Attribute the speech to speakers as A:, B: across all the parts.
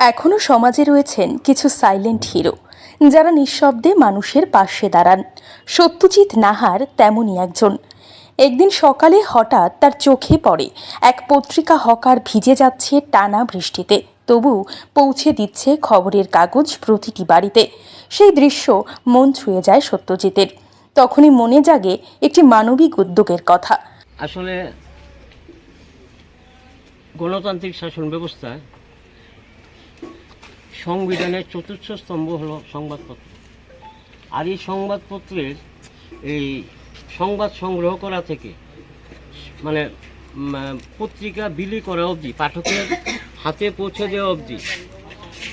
A: এখনও সমাজে রয়েছেন কিছু সাইলেন্ট হিরো যারা নিঃশব্দে মানুষের পাশে দাঁড়ান। সত্যজিৎ নাহার তেমনই একজন। একদিন সকালে হঠাৎ তার চোখে পড়ে এক পত্রিকা হকার ভিজে যাচ্ছে টানা বৃষ্টিতে। তবু পৌঁছে দিচ্ছে খবরের কাগজ প্রতিটি বাড়িতে। সেই দৃশ্য মন ছুঁয়ে যায় সত্যজিতের। তখনই মনে জাগে একটি মানবিক উদ্যোগের কথা।
B: আসলে গণতান্ত্রিক শাসন ব্যবস্থায় সংবিধানের চতুর্থ স্তম্ভ হল সংবাদপত্র। আর এই সংবাদপত্রের এই সংবাদ সংগ্রহ করা থেকে মানে পত্রিকা বিলি করা অবধি, পাঠকের হাতে পৌঁছে দেওয়া অবধি,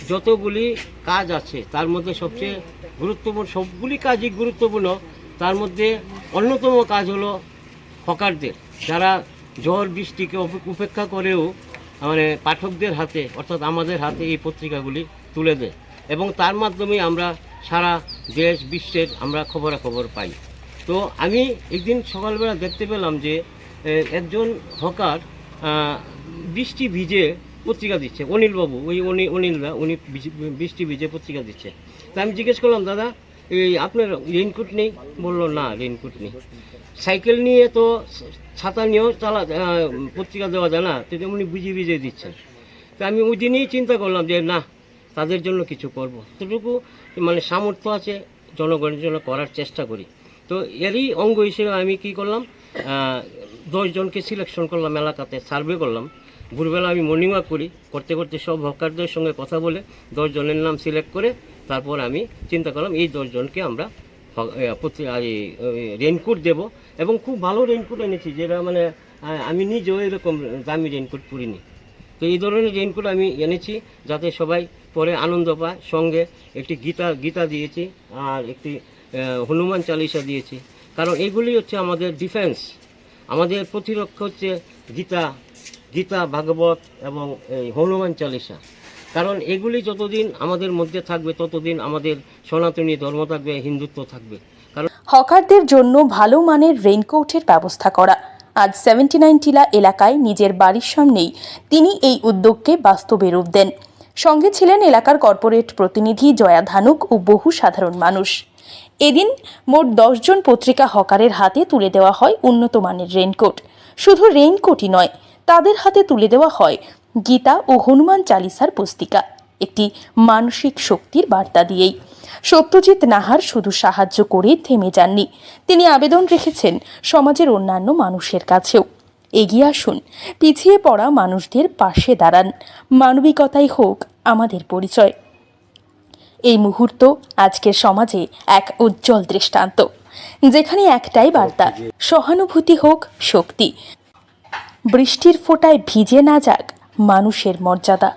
B: যতগুলি কাজ আছে, তার মধ্যে সবচেয়ে গুরুত্বপূর্ণ, সবগুলি কাজই গুরুত্বপূর্ণ, তার মধ্যে অন্যতম কাজ হলো হকারদের। যারা ঝড় বৃষ্টিকে উপেক্ষা করেও মানে পাঠকদের হাতে, অর্থাৎ আমাদের হাতে এই পত্রিকাগুলি তুলে দেয় এবং তার মাধ্যমে আমরা সারা দেশ, বিশ্বের আমরা খবরাখবর পাই। তো আমি একদিন সকালবেলা দেখতে পেলাম যে একজন হকার বৃষ্টি ভিজে পত্রিকা দিচ্ছে। অনিলবাবু, ওই অনি, অনিলদা, উনি বৃষ্টি- ভিজে পত্রিকা দিচ্ছে। তা আমি জিজ্ঞেস করলাম, দাদা, এই আপনার রেনকোট নেই? বলল, না রেইনকোট নেই। সাইকেল নিয়ে তো ছাতা নিয়েও চালা পত্রিকা দেওয়া যায় না। তো উনি বুঝিয়ে বুঝিয়ে দিচ্ছেন। তা আমি ওই দিনই চিন্তা করলাম যে, না তাদের জন্য কিছু করব। এতটুকু মানে সামর্থ্য আছে জনগণের জন্য করার চেষ্টা করি। তো এরই অঙ্গ হিসেবে আমি কি করলাম দশজনকে সিলেকশন করলাম এলাকাতে সার্ভে করলাম। ভোরবেলা আমি মর্নিং ওয়াক করি, করতে করতে সব হকারদের সঙ্গে কথা বলে দশজনের নাম সিলেক্ট করে তারপর আমি চিন্তা করলাম এই দশজনকে আমরা রেনকোট দেব এবং খুব ভালো রেনকোট এনেছি যেটা মানে আমি নিজেও এরকম দামি রেনকোট পরিনি। তো এই ধরনের রেনকোট আমি এনেছি যাতে সবাই পরে আনন্দ পায়। সঙ্গে একটি গীতা গীতা দিয়েছি আর একটি হনুমান চালিসা দিয়েছি। কারণ এগুলি হচ্ছে আমাদের ডিফেন্স আমাদের প্রতিরক্ষা হচ্ছে গীতা গীতা, ভাগবত এবং এই হনুমান চালিসা। কারণ এগুলি যতদিন আমাদের মধ্যে থাকবে, ততদিন আমাদের সনাতনী ধর্ম থাকবে, হিন্দুত্ব থাকবে। কারণ
A: হকারদের জন্য ভালো মানের রেইনকোটের ব্যবস্থা করা। আজ সেভেন্টি টিলা এলাকায় নিজের বাড়ির সামনেই তিনি এই উদ্যোগকে বাস্তবে রূপ দেন। সঙ্গে ছিলেন এলাকার কর্পোরেট প্রতিনিধি জয়া ধানুক ও বহু সাধারণ মানুষ। এদিন মোট দশজন পত্রিকা হকারের হাতে তুলে দেওয়া হয় উন্নত মানের রেইনকোট। শুধু রেইনকোটই নয়, তাদের হাতে তুলে দেওয়া হয় গীতা ও হনুমান চালিসার পুস্তিকা, একটি মানসিক শক্তির বার্তা দিয়েই। সত্যজিৎ নাহার শুধু সাহায্য করে থেমে যাননি, তিনি আবেদন রেখেছেন সমাজের অন্যান্য মানুষের কাছেও। এগিয়ে আসুন, পিছিয়ে পড়া মানুষদের পাশে দাঁড়ান। মানবিকতাই হোক আমাদের পরিচয়। এই মুহূর্ত আজকের সমাজে এক উজ্জ্বল দৃষ্টান্ত, যেখানে একটাই বার্তা, সহানুভূতি হোক শক্তি। বৃষ্টির ফোটায় ভিজে না যাক মানুষের মর্যাদা।